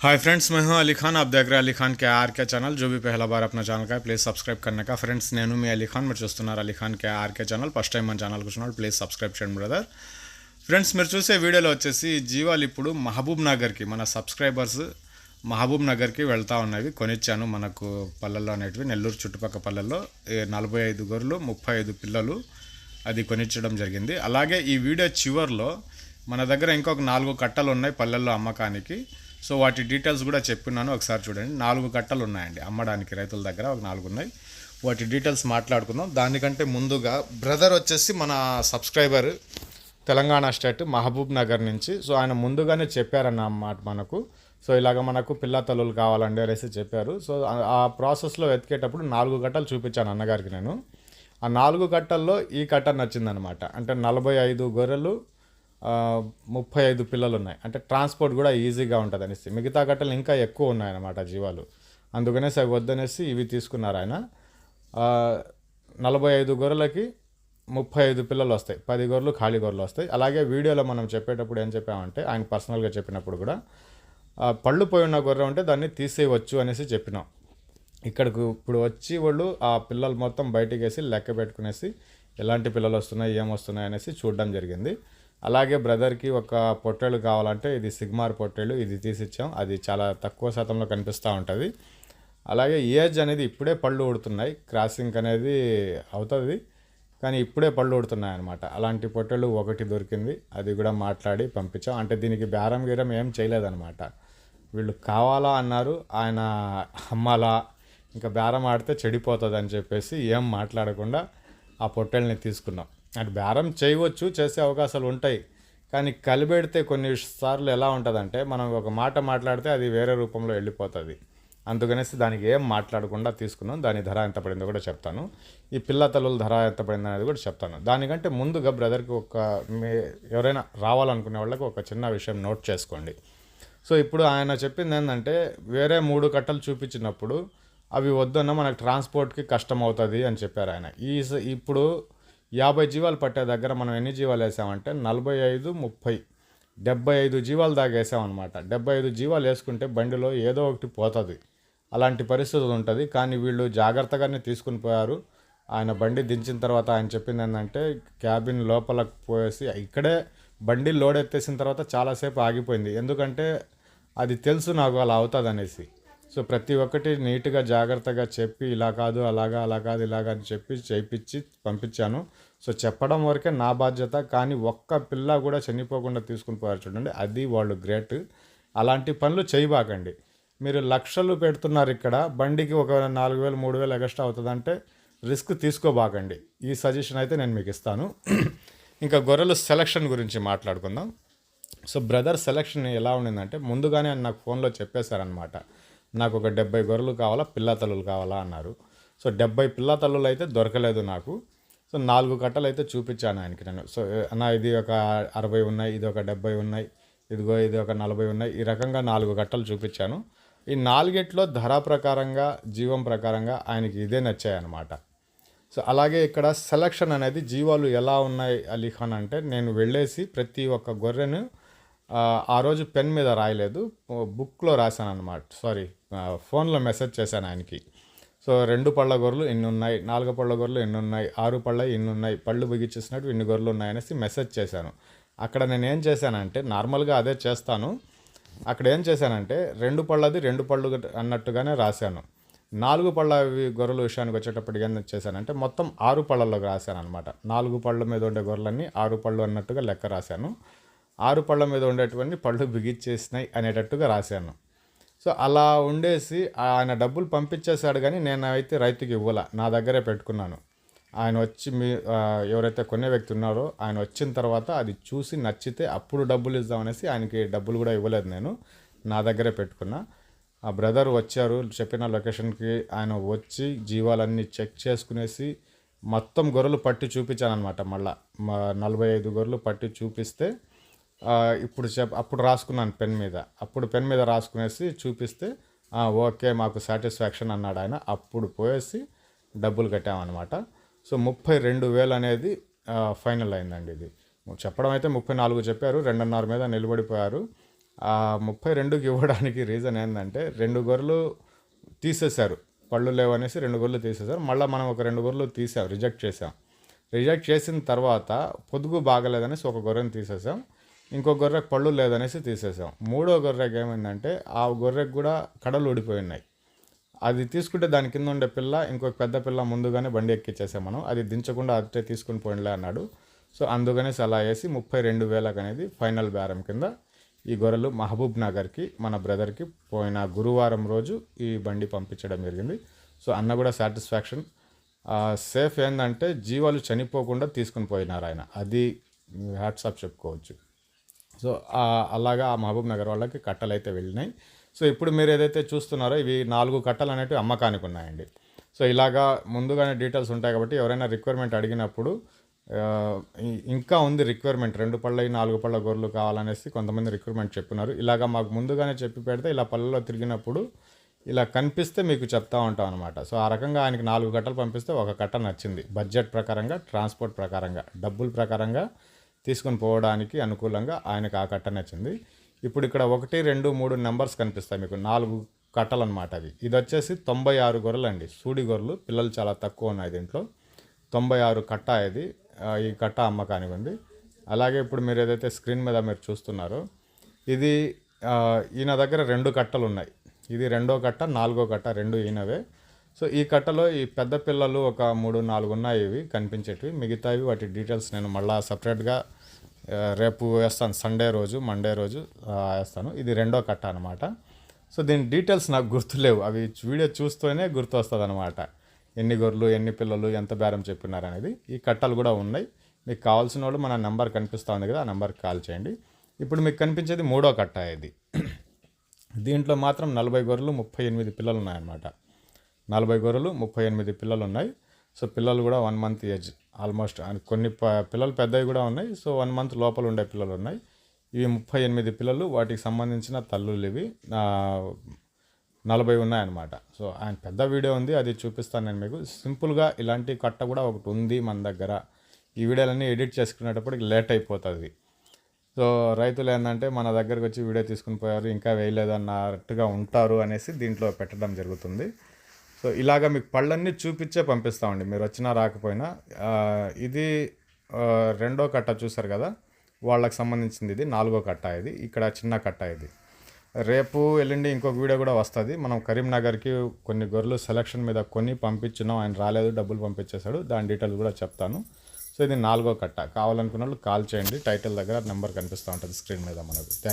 Hi friends मैं हूं अली खान आप देख रहे हैं अली खान के आर के चैनल जो भी पहला बार अपना ఛానల్ का ప్లీజ్ సబ్స్క్రైబ్ करने का ఫ్రెండ్స్ నేను మీ అలీ ఖాన్ మీరు చూస్తున్నారు Ali Khan K RK channel first time మన ఛానల్కి వచ్చిన వాళ్ళు ప్లీజ్ సబ్స్క్రైబ్ చేయండి బ్రదర్ ఫ్రెండ్స్ మీరు చూసే వీడియోలో వచ్చేసి జీవాలు ఇప్పుడు మహబూబ్ నగర్కి మన సబ్స్క్రైబర్స్ మహబూబ్ నగర్కి వెళ్తూ ఉన్నవి కొనిచ్చాను మనకు పల్లెల్లో అనేటివి నెల్లూరు చుట్టుపక్కల పల్లెల్లో ఏ నలభై ఐదు గొర్రెలు ముప్పై ఐదు పిల్లలు అది కొనిచ్చడం జరిగింది అలాగే ఈ వీడియో చివర్లో మన దగ్గర ఇంకొక నాలుగు కట్టలు ఉన్నాయి పల్లెల్లో అమ్మకానికి సో వాటి డీటెయిల్స్ కూడా చెప్పినాను. ఒకసారి చూడండి. నాలుగు కట్టలు ఉన్నాయండి అమ్మడానికి రైతుల దగ్గర ఒక నాలుగు ఉన్నాయి. వాటి డీటెయిల్స్ మాట్లాడుకుందాం. దానికంటే ముందుగా బ్రదర్ వచ్చేసి మన సబ్స్క్రైబర్ తెలంగాణ స్టేట్ మహబూబ్ నగర్ నుంచి. సో ఆయన ముందుగానే చెప్పారన్నమాట మనకు. సో ఇలాగ మనకు పిల్ల తల్లులు కావాలండి అనేసి చెప్పారు. సో ఆ- ప్రాసెస్లో వెతికేటప్పుడు నాలుగు గట్టలు చూపించాను అన్నగారికి నేను. ఆ నాలుగు కట్టల్లో ఈ కట్ట నచ్చిందనమాట అంటే నలభై ఐదు గొర్రెలు ముప్పై ఐదు పిల్లలు ఉన్నాయి అంటే ట్రాన్స్పోర్ట్ కూడా ఈజీగా ఉంటుంది అనేసి మిగతా కట్టలు ఇంకా ఎక్కువ ఉన్నాయన్నమాట జీవాలు. అందుకనేసి అవి వద్దనేసి ఇవి తీసుకున్నారు ఆయన. నలభై ఐదు గొర్రెలకి ముప్పై ఐదు పిల్లలు వస్తాయి. పది గొర్రెలు ఖాళీ గొర్రెలు వస్తాయి. అలాగే వీడియోలో మనం చెప్పేటప్పుడు ఏం చెప్పామంటే ఆయన పర్సనల్గా చెప్పినప్పుడు కూడా పళ్ళు పోయి ఉన్న గొర్రె ఉంటే దాన్ని తీసేయవచ్చు అనేసి చెప్పినాం. ఇక్కడికి ఇప్పుడు వచ్చి వాళ్ళు ఆ పిల్లలు మొత్తం బయటికి వేసి లెక్క పెట్టుకునేసి ఎలాంటి పిల్లలు వస్తున్నాయి ఏం వస్తున్నాయి అనేసి చూడడం జరిగింది. అలాగే బ్రదర్కి ఒక పొట్టెలు కావాలంటే ఇది సిగ్మార్ పొట్టెలు ఇది తీసిచ్చాం. అది చాలా తక్కువ శాతంలో కనిపిస్తూ ఉంటుంది. అలాగే ఏజ్ అనేది ఇప్పుడే పళ్ళు ఉడుతున్నాయి క్రాసింగ్ అనేది అవుతుంది. కానీ ఇప్పుడే పళ్ళు ఉడుతున్నాయి అనమాట అలాంటి పొట్టెలు ఒకటి దొరికింది. అది కూడా మాట్లాడి పంపించాం. అంటే దీనికి బేరం గీరం ఏం చేయలేదన్నమాట. వీళ్ళు కావాలా అన్నారు. ఆయన అమ్మాలా ఇంకా బేరం ఆడితే చెడిపోతుంది అని చెప్పేసి ఏం మాట్లాడకుండా ఆ పొట్టెల్ని తీసుకున్నాం. అటు బేరం చేయవచ్చు చేసే అవకాశాలు ఉంటాయి. కానీ కలిపెడితే కొన్నిసార్లు ఎలా ఉంటుందంటే మనం ఒక మాట మాట్లాడితే అది వేరే రూపంలో వెళ్ళిపోతుంది. అందుకనేసి దానికి ఏం మాట్లాడకుండా తీసుకున్నాం దాని ధర ఎంత పడిందో కూడా చెప్తాను. ఈ పిల్ల తల్లుల ధర ఎంత పడింది అనేది కూడా చెప్తాను. దానికంటే ముందుగా బ్రదర్కి ఒక మీ ఎవరైనా రావాలనుకునే వాళ్ళకి ఒక చిన్న విషయం నోట్ చేసుకోండి. సో ఇప్పుడు ఆయన చెప్పింది ఏంటంటే వేరే మూడు కట్టలు చూపించినప్పుడు అవి వద్దన్న మనకు ట్రాన్స్పోర్ట్కి కష్టం అవుతుంది అని చెప్పారు ఆయన. ఈ ఇప్పుడు యాభై జీవాలు పట్టే దగ్గర మనం ఎన్ని జీవాలు వేసామంటే నలభై ఐదు ముప్పై. డెబ్బై ఐదు జీవాలు దాకా వేసామన్నమాట. డెబ్బై ఐదు జీవాలు వేసుకుంటే బండిలో ఏదో ఒకటి పోతుంది. అలాంటి పరిస్థితులు ఉంటుంది. కానీ వీళ్ళు జాగ్రత్తగానే తీసుకుని పోయారు. ఆయన బండి దించిన తర్వాత ఆయన చెప్పింది ఏంటంటే క్యాబిన్ లోపలకు పోయేసి ఇక్కడే బండి లోడ్ ఎత్తేసిన తర్వాత చాలాసేపు ఆగిపోయింది. ఎందుకంటే అది తెలుసు నాకు అలా అవుతుంది అనేసి సో ప్రతి ఒక్కటి నీట్గా జాగ్రత్తగా చెప్పి ఇలా కాదు అలాగా అలా కాదు ఇలాగా అని చెప్పి చేయించి పంపించాను. సో చెప్పడం వరకే నా బాధ్యత కానీ ఒక్క పిల్ల కూడా చనిపోకుండా తీసుకుని పోయారు చూడండి. అది వాళ్ళు గ్రేట్. అలాంటి పనులు చేయబాకండి. మీరు లక్షలు పెడుతున్నారు ఇక్కడ. బండికి ఒక నాలుగు వేలు మూడు వేలు ఎక్స్ట్రా అవుతుందంటే రిస్క్ తీసుకోబాకండి. ఈ సజెషన్ అయితే నేను మీకు ఇస్తాను. ఇంకా గొర్రెలు సెలక్షన్ గురించి మాట్లాడుకుందాం. సో బ్రదర్ సెలక్షన్ ఎలా ఉండిందంటే ముందుగానే నాకు ఫోన్లో చెప్పేశారనమాట నాకు ఒక డెబ్బై గొర్రెలు కావాలా పిల్ల తల్లులు కావాలా అన్నారు. సో డెబ్బై పిల్ల తల్లులు అయితే దొరకలేదు నాకు. సో నాలుగు కట్టలు అయితే చూపించాను ఆయనకి నేను. సో అన్న ఇది ఒక అరవై ఉన్నాయి ఇది ఒక డెబ్బై ఉన్నాయి ఇదిగో ఇది ఒక నలభై ఉన్నాయి. ఈ రకంగా నాలుగు కట్టలు చూపించాను. ఈ నాలుగిట్లో ధర ప్రకారంగా జీవం ప్రకారంగా ఆయనకి ఇదే నచ్చాయన్నమాట. సో అలాగే ఇక్కడ సెలక్షన్ అనేది జీవాలు ఎలా ఉన్నాయి అలీఖాన్ అంటే నేను వెళ్ళేసి ప్రతి ఒక్క గొర్రెను ఆ, ఆ రోజు పెన్ మీద రాయలేదు బుక్లో రాశాను అనమాట సారీ ఫోన్లో మెసేజ్ చేశాను ఆయనకి. సో రెండు పళ్ళ గొర్రెలు ఇన్ని ఉన్నాయి నాలుగు పళ్ళ గొర్రెలు ఎన్ని ఉన్నాయి ఆరు పళ్ళ ఇన్ని ఉన్నాయి పళ్ళు బిగించేసినట్టు ఇన్ని గొర్రెలు ఉన్నాయి అనేసి మెసేజ్ చేశాను. అక్కడ నేను ఏం చేశానంటే నార్మల్గా అదే చేస్తాను. అక్కడ ఏం చేశానంటే రెండు పళ్ళది రెండు పళ్ళు అన్నట్టుగానే రాశాను. నాలుగు పళ్ళ అవి గొర్రెల విషయానికి వచ్చేటప్పటికి ఏం చేశానంటే మొత్తం ఆరు పళ్ళల్లో రాశాను అనమాట నాలుగు పళ్ళ మీద ఉండే గొర్రెలన్నీ ఆరు పళ్ళు అన్నట్టుగా లెక్క రాశాను. ఆరు పళ్ళ మీద ఉండేటువంటి పళ్ళు బిగిచ్చేసినాయి అనేటట్టుగా రాశాను. సో అలా ఉండేసి ఆయన డబ్బులు పంపించేశాడు కానీ నేనైతే రైతుకి ఇవ్వాల. నా దగ్గరే పెట్టుకున్నాను. ఆయన వచ్చి మీ ఎవరైతే కొనే వ్యక్తి ఉన్నారో ఆయన వచ్చిన తర్వాత అది చూసి నచ్చితే అప్పుడు డబ్బులు ఇద్దామనేసి ఆయనకి డబ్బులు కూడా ఇవ్వలేదు నేను. నా దగ్గరే పెట్టుకున్నా. ఆ బ్రదర్ వచ్చారు చెప్పిన లొకేషన్కి ఆయన వచ్చి జీవాలన్నీ చెక్ చేసుకునేసి మొత్తం గొర్రెలు పట్టి చూపించాను అనమాట మళ్ళీ నలభై ఐదు గొర్రెలు పట్టి చూపిస్తే ఇప్పుడు చెప్ అప్పుడు రాసుకున్నాను పెన్ మీద. అప్పుడు పెన్ మీద రాసుకునేసి చూపిస్తే ఓకే మాకు సాటిస్ఫాక్షన్ అన్నాడు ఆయన. అప్పుడు పోయేసి డబ్బులు కట్టామన్నమాట. సో ముప్పై రెండు వేలు అనేది ఫైనల్ అయిందండి ఇది. చెప్పడం అయితే ముప్పై నాలుగు చెప్పారు రెండున్నర మీద నిలబడిపోయారు. ముప్పై రెండుకి ఇవ్వడానికి రీజన్ ఏంటంటే రెండు గొర్రెలు తీసేశారు. పళ్ళు లేవనేసి రెండు గొర్రెలు తీసేశారు. మళ్ళీ మనం ఒక రెండు గొర్రెలు తీసాం రిజెక్ట్ చేసాం. రిజెక్ట్ చేసిన తర్వాత పొదుగు బాగలేదనేసి ఒక గొర్రెని తీసేసాం. ఇంకో గొర్రెకు పళ్ళు లేదనేసి తీసేసాం. మూడో గొర్రెకి ఏమైందంటే ఆ గొర్రెకి కూడా కడలు ఊడిపోయినాయి అది తీసుకుంటే దాని కింద ఉండే పిల్ల ఇంకొక పెద్ద పిల్ల ముందుగానే బండి ఎక్కిచ్చేసాం మనం. అది దించకుండా అట్టే తీసుకుని పోయినలే అన్నాడు. సో అందుకనేసి అలా వేసి ముప్పై రెండు వేలకు అనేది ఫైనల్ బేరం కింద ఈ గొర్రెలు మహబూబ్ నగర్కి మన బ్రదర్కి పోయిన గురువారం రోజు ఈ బండి పంపించడం జరిగింది. సో అన్న కూడా సాటిస్ఫాక్షన్. సేఫ్ ఏంటంటే జీవాలు చనిపోకుండా తీసుకుని పోయినారు ఆయన. అది హ్యాట్సాప్ చెప్పుకోవచ్చు. సో అలాగా ఆ మహబూబ్ నగర్ వాళ్ళకి కట్టలు అయితే వెళ్ళినాయి. సో ఇప్పుడు మీరు ఏదైతే చూస్తున్నారో ఇవి నాలుగు కట్టలు అనేవి అమ్మకానికి ఉన్నాయండి. సో ఇలాగా ముందుగానే డీటెయిల్స్ ఉంటాయి కాబట్టి ఎవరైనా రిక్వైర్మెంట్ అడిగినప్పుడు ఇంకా ఉంది రిక్వైర్మెంట్. రెండు పళ్ళయి నాలుగు పళ్ళ గొర్రెలు కావాలనేసి కొంతమంది రిక్వైర్మెంట్ చెప్పున్నారు ఇలాగా మాకు ముందుగానే చెప్పి పెడితే ఇలా పళ్ళలో తిరిగినప్పుడు ఇలా కనిపిస్తే మీకు చెప్తా ఉంటాం అనమాట సో ఆ రకంగా ఆయనకి నాలుగు కట్టలు పంపిస్తే ఒక కట్ట నచ్చింది. బడ్జెట్ ప్రకారంగా ట్రాన్స్పోర్ట్ ప్రకారంగా డబ్బుల ప్రకారంగా తీసుకొని పోవడానికి అనుకూలంగా ఆయనకు ఆ కట్ట నచ్చింది. ఇప్పుడు ఇక్కడ ఒకటి రెండు మూడు నెంబర్స్ కనిపిస్తాయి మీకు. నాలుగు కట్టలు అనమాట అవి. ఇది వచ్చేసి తొంభై ఆరు గొర్రెలు అండి సూడి గొర్రెలు. పిల్లలు చాలా తక్కువ ఉన్నాయి దీంట్లో. తొంభై ఆరు కట్ట ఇది. ఈ కట్ట అమ్మకానికి ఉంది అలాగే ఇప్పుడు మీరు ఏదైతే స్క్రీన్ మీద మీరు చూస్తున్నారో ఇది ఈయన దగ్గర రెండు కట్టలు ఉన్నాయి. ఇది రెండో కట్ట నాలుగో కట్ట రెండు ఈయనవే. సో ఈ కట్టలో ఈ పెద్ద పిల్లలు ఒక మూడు నాలుగు ఉన్నాయి ఇవి కనిపించేటివి. మిగతావి వాటి డీటెయిల్స్ నేను మళ్ళీ సపరేట్గా రేపు వేస్తాను సండే రోజు మండే రోజు వేస్తాను. ఇది రెండో కట్ట అనమాట సో దీని డీటెయిల్స్ నాకు గుర్తులేవు. అవి వీడియో చూస్తూనే గుర్తు వస్తుంది అనమాట ఎన్ని గొర్రెలు ఎన్ని పిల్లలు ఎంత బేరం చెప్పినారు అనేది ఈ కట్టలు కూడా ఉన్నాయి. మీకు కావాల్సిన వాళ్ళు మన నెంబర్ కనిపిస్తూ ఉంది కదా ఆ నెంబర్కి కాల్ చేయండి. ఇప్పుడు మీకు కనిపించేది మూడో కట్ట ఇది. దీంట్లో మాత్రం నలభై గొర్రెలు ముప్పై ఎనిమిది పిల్లలు ఉన్నాయన్నమాట నలభై గొర్రెలు ముప్పై ఎనిమిది పిల్లలు ఉన్నాయి సో పిల్లలు కూడా వన్ మంత్ ఏజ్. ఆల్మోస్ట్ కొన్ని ప- పిల్లలు పెద్దవి కూడా ఉన్నాయి. సో వన్ మంత్ లోపల ఉండే పిల్లలు ఉన్నాయి. ఇవి ముప్పై ఎనిమిది పిల్లలు. వాటికి సంబంధించిన తల్లులు ఇవి. నలభై ఉన్నాయన్నమాట. సో ఆయన పెద్ద వీడియో ఉంది. అది చూపిస్తాను నేను మీకు. సింపుల్గా ఇలాంటి కట్ట కూడా ఒకటి ఉంది మన దగ్గర. ఈ వీడియోలన్నీ ఎడిట్ చేసుకునేటప్పటికి లేట్ అయిపోతుంది. సో రైతులు ఏంటంటే మన దగ్గరకు వచ్చి వీడియో తీసుకుని పోయారు. ఇంకా వేయలేదన్నట్టుగా ఉంటారు అనేసి దీంట్లో పెట్టడం జరుగుతుంది. సో ఇలాగ మీకు పళ్ళన్నీ చూపించే పంపిస్తామండి. మీరు వచ్చినా రాకపోయినా. ఇది రెండో కట్ట చూసారు కదా? వాళ్ళకి సంబంధించింది ఇది. నాలుగో కట్ట ఇది. ఇక్కడ చిన్న కట్ట ఇది. రేపు ఎల్లుండి ఇంకొక వీడియో కూడా వస్తుంది. మనం కరీంనగర్కి కొన్ని గొర్రెలు సెలక్షన్ మీద కొన్ని పంపించినాం. ఆయన రాలేదు డబ్బులు పంపించేశాడు. దాని డీటెయిల్స్ కూడా చెప్తాను. సో ఇది నాలుగో కట్ట. కావాలనుకున్న వాళ్ళు కాల్ చేయండి. టైటిల్ దగ్గర నెంబర్ కనిపిస్తూ ఉంటుంది స్క్రీన్ మీద మనకు.